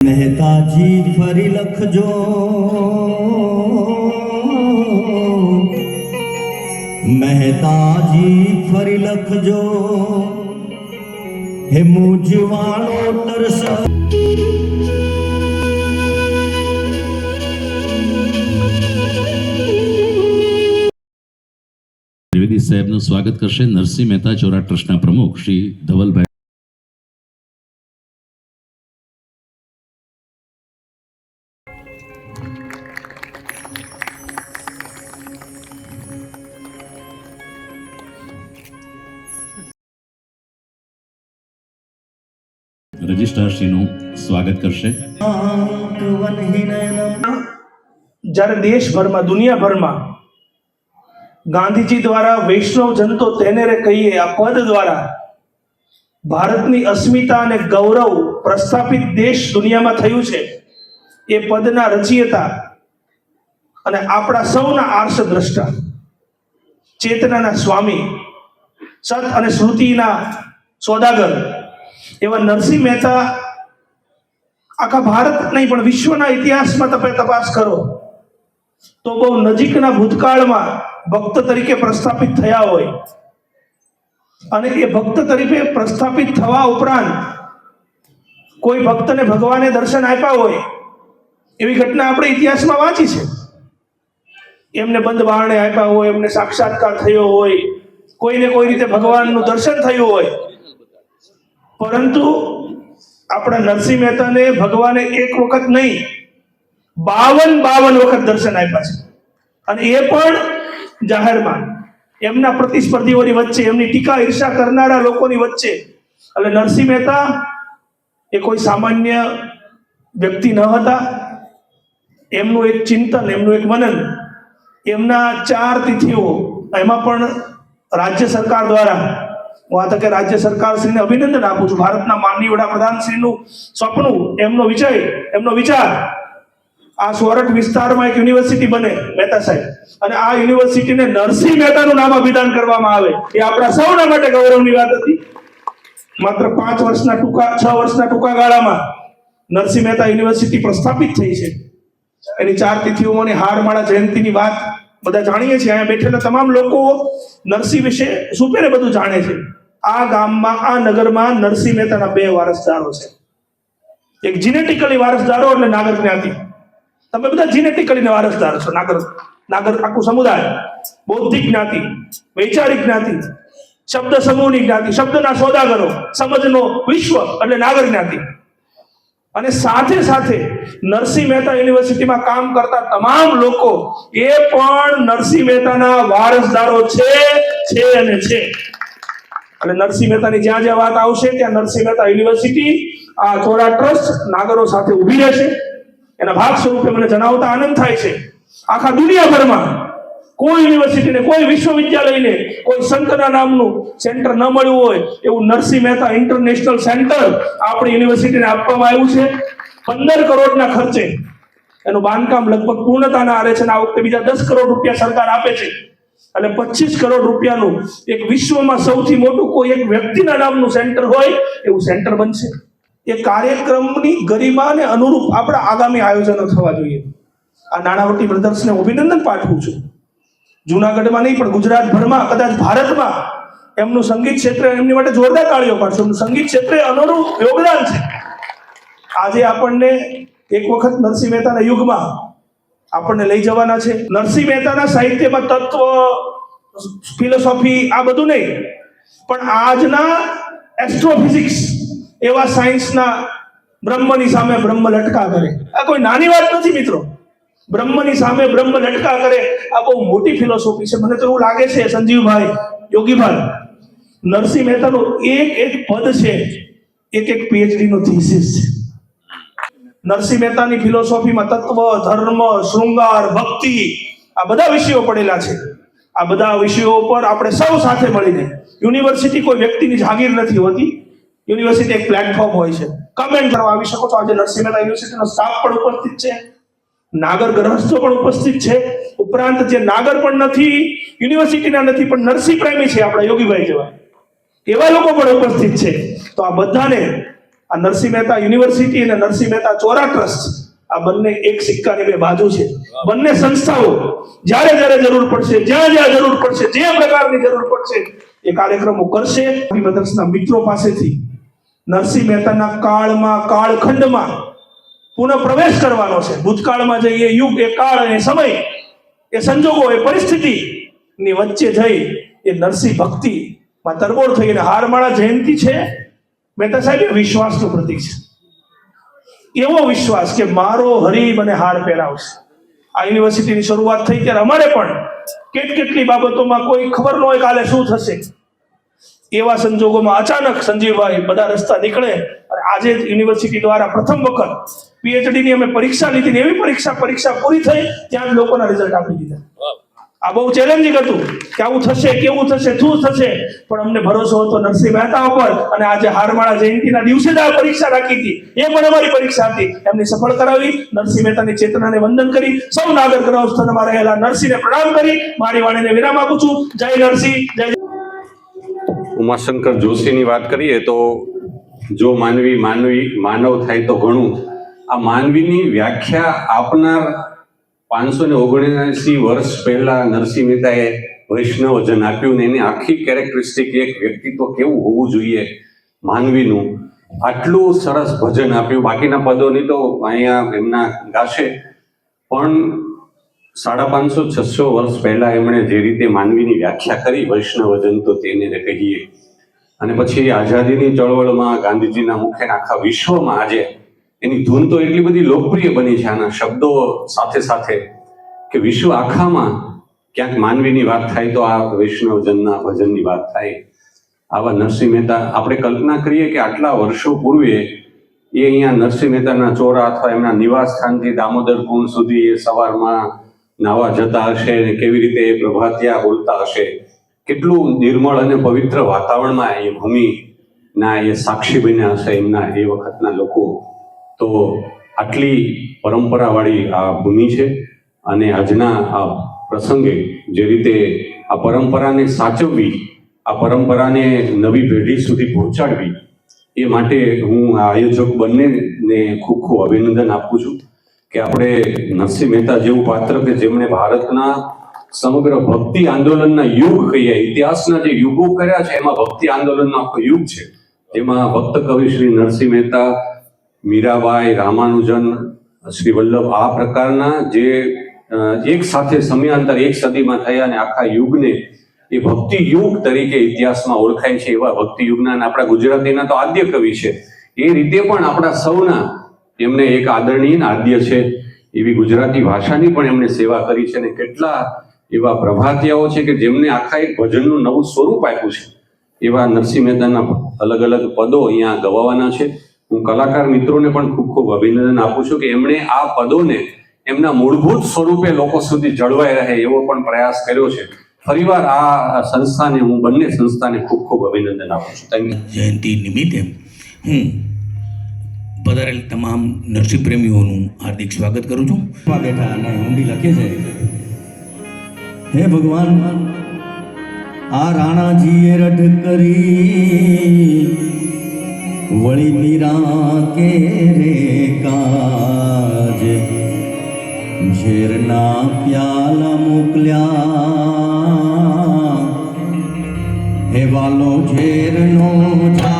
મહેતાજી ફરી લખજો. મહેતાજી ફરી લખજો. હે મુજવાળો તરસ. ત્રિવેદી સાહેબનું સ્વાગત કરશે નરસિંહ મહેતા ચોરા ટ્રસ્ટના પ્રમુખ શ્રી ધવલભાઈ રજિસ્ટ્રારશ્રીનું સ્વાગત કરશે. જ્યારે દેશભરમાં, દુનિયાભરમાં ગાંધીજી દ્વારા વૈષ્ણવ જનતો તેને રે કહીએ, આ પદ દ્વારા ભારતની અસ્મિતા અને ગૌરવ પ્રસ્થાપિત દેશ દુનિયામાં થયું છે. એ પદના રચયિતા અને આપણા સૌના આર્ષ દ્રષ્ટા ચેતનાના સ્વામી, સત અને શ્રુતિના સોદાગર એવા નરસિંહ મહેતા આખા ભારત નહીં, પણ વિશ્વના ઇતિહાસમાં તમે તપાસ કરો, તો બહુ નજીકના ભૂતકાળમાં ભક્ત તરીકે પ્રસ્થાપિત થયા હોય. અને એ ભક્ત તરીકે પ્રસ્થાપિત થવા ઉપરાંત કોઈ ભક્તને ભગવાને દર્શન આપ્યા હોય, એવી ઘટના આપણે ઇતિહાસમાં વાંચી છે. એમને બંધ બારણે આપ્યા હોય, એમને સાક્ષાત્કાર થયો હોય, કોઈને કોઈ રીતે ભગવાનનું દર્શન થયું હોય પરંતુ આપણા નરસિંહ મહેતાને ભગવાને એક વખત નહીં, બાવન બાવન વખત દર્શન આપ્યા છે. અને એ પણ જાહેરમાં. એમના પ્રતિસ્પર્ધીઓની વચ્ચે, એમની ટીકા ઈર્ષા કરનારા લોકોની વચ્ચે. એટલે નરસિંહ મહેતા એ કોઈ સામાન્ય વ્યક્તિ ન હતા. એમનું એક ચિંતન, એમનું એક મનન, એમના ચાર તિથિઓ, એમાં પણ રાજ્ય સરકાર દ્વારા હું આ તકે રાજ્ય સરકાર શ્રીને અભિનંદન આપું છું. ભારતના માનનીય વડાપ્રધાનશ્રીનું સપનું એમનો વિજય, એમનો વિચાર આ સોરઠ વિસ્તારમાં એક યુનિવર્સિટી બને, મહેતા સાહેબ. અને આ યુનિવર્સિટીને નરસિંહ મહેતાનું નામ અભિદાન કરવામાં આવે. એ આપણા સૌના માટે ગૌરવની વાત હતી. માત્ર પાંચ વર્ષના ટૂંકા, છ વર્ષના ટૂંકા ગાળામાં નરસિંહ મહેતા યુનિવર્સિટી પ્રસ્થાપિત થઈ છે. એની ચાર તિથિઓમાંની હારમાળા જયંતિની વાત બધા જાણીએ છીએ. અહીંયા બેઠેલા તમામ લોકો નરસિંહ વિશે સુપેરે બધું જાણે છે? આ ગામમાં, આ નગરમાં નરસિંહ મહેતાના બે વારસદારો છે. એક જીનેટિકલી વારસદારો એટલે નાગર જ્ઞાતિ. તમે બધા જીનેટિકલી વારસદાર છો. નાગર નાગર આખું સમુદાય. બૌદ્ધિક જ્ઞાતિ, વૈચારિક જ્ઞાતિ, શબ્દ સમૂહની જ્ઞાતિ, શબ્દના સોદાગરો, સમજનો વિશ્વ એટલે નાગર જ્ઞાતિ. અને સાથે સાથે નરસિંહ મહેતા યુનિવર્સિટીમાં કામ કરતા તમામ લોકો એ પણ નરસિંહ મહેતાના વારસદારો છે છે અને છે. અને નરસિંહ મહેતાની જ્યાં જ્યાં વાત આવશે, ત્યાં નરસિંહ મહેતા યુનિવર્સિટી, આ થોડા ટ્રસ્ટ નાગરો સાથે ઊભી રહેશે. એના ભાગ સ્વરૂપે મને જણાવતા આનંદ થાય છે. આખા દુનિયાભરમાં કોઈ યુનિવર્સિટીને, કોઈ વિશ્વવિદ્યાલયને, કોઈ સંતના નામનું સેન્ટર ન મળ્યું હોય, એવું નરસિંહ મહેતા ઇન્ટરનેશનલ સેન્ટર આપણી યુનિવર્સિટીને આપવામાં આવ્યું છે. પંદર કરોડના ખર્ચે એનું બાંધકામ લગભગ પૂર્ણતાના આરે છે અને આ વખતે બીજા દસ કરોડ રૂપિયા સરકાર આપે છે. અને પચીસ કરોડ રૂપિયાનું એક વિશ્વમાં સૌથી મોટું કોઈ એક વ્યક્તિના નામનું સેન્ટર હોય, એવું સેન્ટર બનશે. એ કાર્યક્રમની ગરિમાને અનુરૂપ આપણા આગામી આયોજનો થવા જોઈએ. આ નાણાવટી બ્રધર્સને અભિનંદન પાઠવું છું. જુનાગઢમાં નહીં, પણ ગુજરાતભરમાં, કદાચ ભારતમાં એમનું સંગીત ક્ષેત્ર એમની માટે જોરદાર તાળીઓ પાડશો. એમનું સંગીત ક્ષેત્રે અનુરૂપ યોગદાન છે. આજે આપણને એક વખત નરસિંહ મહેતાના યુગમાં આપણને લઈ જવાના છે. નરસિંહ મહેતાના સાહિત્યમાં તત્વ ફિલોસોફી આ બધું નહીં. પણ આજના એસ્ટ્રોફિઝિક્સ એવા સાયન્સના બ્રહ્મની સામે બ્રહ્મ લટકા કરે. આ કોઈ નાની વાત નથી મિત્રો. બ્રહ્મની સામે બ્રહ્મ લટકા કરે. આ બહુ મોટી ફિલોસોફી છે. મને તો એવું લાગે છે, સંજીવભાઈ, યોગીભાઈ, નરસિંહ મહેતાનું એક એક પદ છે, એક એક પીએચડી નો થીસિસ છે નરસિંહ મહેતાની ફિલોસોફીમાં તત્વ, ધર્મ, શૃંગાર, ભક્તિ આ બધા વિષયો પડેલા છે. આ બધા વિષયો પર આપણે સૌ સાથે મળીને યુનિવર્સિટી કોઈ વ્યક્તિની જાગીર નથી હોતી. યુનિવર્સિટી એક પ્લેટફોર્મ હોય છે. કમેન્ટ કરવા આવી શકો છો. આજે નરસિંહ મહેતા યુનિવર્સિટીનો સ્ટાફ પણ ઉપસ્થિત છે. નાગર ગ્રહસ્થો પણ ઉપસ્થિત છે. ઉપરાંત જે નાગર પણ નથી, યુનિવર્સિટીના નથી, પણ નરસિંહ પ્રેમી છે આપણા યોગીભાઈ જેવા. એવા લોકો પણ ઉપસ્થિત છે. તો આ બધાને આ નરસિંહ મહેતા યુનિવર્સિટી અને નરસિંહ મહેતા ચોરા ટ્રસ્ટ આ બંને એક સિક્કાની બે બાજુ છે. બંને સંસ્થાઓ જ્યારે જ્યારે જરૂર પડશે, જ્યાં જ્યાં જરૂર પડશે, જે પ્રકારની જરૂર પડશે, એ કાર્યક્રમો કરશે. મદર્સના મિત્રો પાસેથી નરસિંહ મહેતાના કાળમાં, કાળખંડમાં પુનઃ પ્રવેશ કરવાનો છે. ભૂતકાળમાં જઈએ યુગ, એ કાળ અને સમય, એ સંજોગો, એ પરિસ્થિતિ ની વચ્ચે જઈ એ નરસિંહ ભક્તિ માં તરબોળ થઈ અને હારમાળા જયંતિ છે. મહેતા સાહેબ એ વિશ્વાસનું પ્રતીક છે. એવો વિશ્વાસ કે મારો હરી મને હાર પહેરાવશે. આ યુનિવર્સિટીની શરૂઆત થઈ ત્યારે અમારે પણ કેટ કેટલી બાબતોમાં કોઈ ખબર ન હોય કાલે શું થશે. એવા સંજોગોમાં અચાનક સંજીવભાઈ બધા રસ્તા નીકળે અને આજે યુનિવર્સિટી દ્વારા પ્રથમ વખત પીએચડીની અમે પરીક્ષા લીધી એવી પરીક્ષા પરીક્ષા પૂરી થઈ, ત્યાં જ લોકોના રિઝલ્ટ આપી દીધા. આ બહુ ચેલેન્જિંગ હતું કે આવું થશે કેવું થશે, શું થશે? પણ અમને ભરોસો હતો નરસિંહ મહેતા ઉપર અને આજે હારમાળા જયંતિના દિવસે જ આ પરીક્ષા રાખી હતી. એ પણ અમારી પરીક્ષા હતી. એમની સફળ કરાવી, નરસિંહ મહેતાની ચેતનાને વંદન કરી, સૌ નાગર ગ્રહ સ્થાનમાં રહેલા નરસિંહને પ્રણામ કરી, મારી વાણીને વિરામ આપું છું. જય નરસિંહ જય. ઉમાશંકર જોશીની વાત કરીએ તો જો માનવી માનવી, માનવ થાય તો ઘણું. આ માનવીની વ્યાખ્યા આપનાર પાંચસો ને ઓગણસી વર્ષ પહેલા નરસિંહ મહેતાએ વૈષ્ણવજન આપ્યું ને એની આખી કેરેક્ટરિસ્ટિક એક વ્યક્તિત્વ કેવું હોવું જોઈએ માનવીનું, આટલું સરસ ભજન આપ્યું. બાકીના પદોની તો અહીંયા એમના ગાશે. પણ સાડા પાંચસો, છસો વર્ષ પહેલા એમણે જે રીતે માનવીની વ્યાખ્યા કરી, વૈષ્ણવજન તો તેને કહીએ. અને પછી આઝાદીની ચળવળમાં ગાંધીજીના મુખે આખા વિશ્વમાં આજે એની ધૂન તો એટલી બધી લોકપ્રિય બની છે આના શબ્દો સાથે સાથે કે વિશ્વ આખામાં ક્યાંક માનવીની વાત થાય તો આ વૈષ્ણવજનના ભજનની વાત થાય. આવા નરસિંહ મહેતા, આપણે કલ્પના કરીએ કે આટલા વર્ષો પૂર્વે એ અહીંયા નરસિંહ મહેતાના ચોરા અથવા એમના નિવાસ સ્થાનથી દામોદર કુંડ સુધી એ સવારમાં નાવા જતા હશે અને કેવી રીતે એ પ્રભાતિયા બોલતા હશે. કેટલું નિર્મળ અને પવિત્ર વાતાવરણમાં એ ભૂમિના એ સાક્ષી બન્યા હશે એમના એ વખતના લોકો. તો આટલી પરંપરાવાળી આ ભૂમિ છે અને આજના આ પ્રસંગે જે રીતે આ પરંપરાને સાચવવી, આ પરંપરાને નવી પેઢી સુધી પહોંચાડવી, એ માટે હું આ આયોજક બંનેને ખૂબ ખૂબ અભિનંદન આપું છું કે આપણે નરસિંહ મહેતા જેવું પાત્ર કે જેમણે ભારતના સમગ્ર ભક્તિ આંદોલનના યુગ કહીએ, ઇતિહાસના જે યુગો કર્યા છે, એમાં ભક્તિ આંદોલનનો આખો યુગ છે. જેમાં ભક્ત કવિ શ્રી નરસિંહ મહેતા મીરાબાઈ રામાનુજન, શ્રી વલ્લભ, આ પ્રકારના જે એક સાથે સમયાંતર, એક સદીમાં થયા અને આખા યુગને એ ભક્તિ યુગ તરીકે ઇતિહાસમાં ઓળખાય છે એવા ભક્તિ યુગના આપણા ગુજરાતીના તો આદ્ય કવિ છે. એ રીતે પણ આપણા સૌના એમને એક આદરણીય આદ્ય છે. એવી ગુજરાતી ભાષાની પણ એમણે સેવા કરી છે અને કેટલા એવા પ્રભાતિયાઓ છે કે જેમને આખા એક ભજનનું નવું સ્વરૂપ આપ્યું છે. એવા નરસિંહ મહેતાના અલગ અલગ પદો અહીંયા ગવાવાના છે. હું કલાકાર મિત્રોને પણ ખૂબ ખૂબ અભિનંદન આપું છું કે એમણે આ પદોને એમના મૂળભૂત સ્વરૂપે લોકો સુધી જળવાઈ રહે એવો પણ પ્રયાસ કર્યો છે. ફરીવાર આ સંસ્થાને હું બંને સંસ્થાને ખૂબ ખૂબ અભિનંદન આપું છું. થેન્ક યુ જયંતિ નિમિત્તે હું પધારેલ તમામ નરસિંહ પ્રેમીઓનું હાર્દિક સ્વાગત કરું છું. બેઠા અને ઊંડી લખે છે. હે ભગવાન આ રાણાજીએ રઢ કરી વળી મીરા કે રે કાજ. ઝેરના પ્યાલા મોકલ્યા. હે વાલો ઝેરનો ધારણ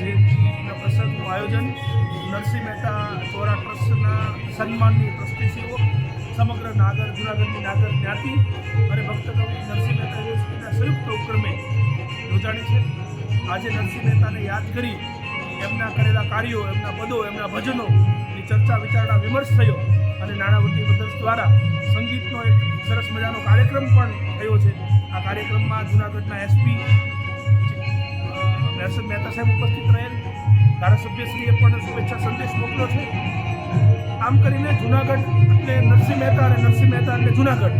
જયંતિના પ્રસંગનું આયોજન નરસિંહ મહેતા ચોરા ટ્રસ્ટના સન્માનની ટ્રસ્ટીશ્રીઓ સમગ્ર નાગર, જુનાગઢની નાગર જ્ઞાતિ અને ભક્તકવિ નરસિંહ મહેતા યુનિવર્સિટીના સંયુક્ત ઉપક્રમે યોજાણી છે. આજે નરસિંહ મહેતાને યાદ કરી એમના કરેલા કાર્યો, એમના પદો, એમના ભજનોની ચર્ચા, વિચારણા, વિમર્શ થયો અને નાણાવટી બ્રધર્સ દ્વારા સંગીતનો એક સરસ મજાનો કાર્યક્રમ પણ થયો છે. આ કાર્યક્રમમાં જુનાગઢના એસપી નરસિંહ મહેતા સાહેબ ઉપસ્થિત રહેલ. ધારાસભ્યશ્રીએ પણ શુભેચ્છા સંદેશ મોકલ્યો છે. આમ કરીને જુનાગઢ એટલે નરસિંહ મહેતા અને નરસિંહ મહેતા એટલે જુનાગઢ.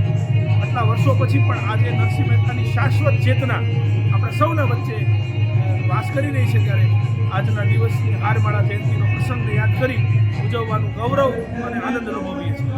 આટલા વર્ષો પછી પણ આજે નરસિંહ મહેતાની શાશ્વત ચેતના આપણે સૌના વચ્ચે વાસ કરી રહી છે ત્યારે આજના દિવસની હારમાળા જયંતિનો પ્રસંગને યાદ કરી ઉજવવાનું ગૌરવ અને આનંદ અનુભવીએ છીએ.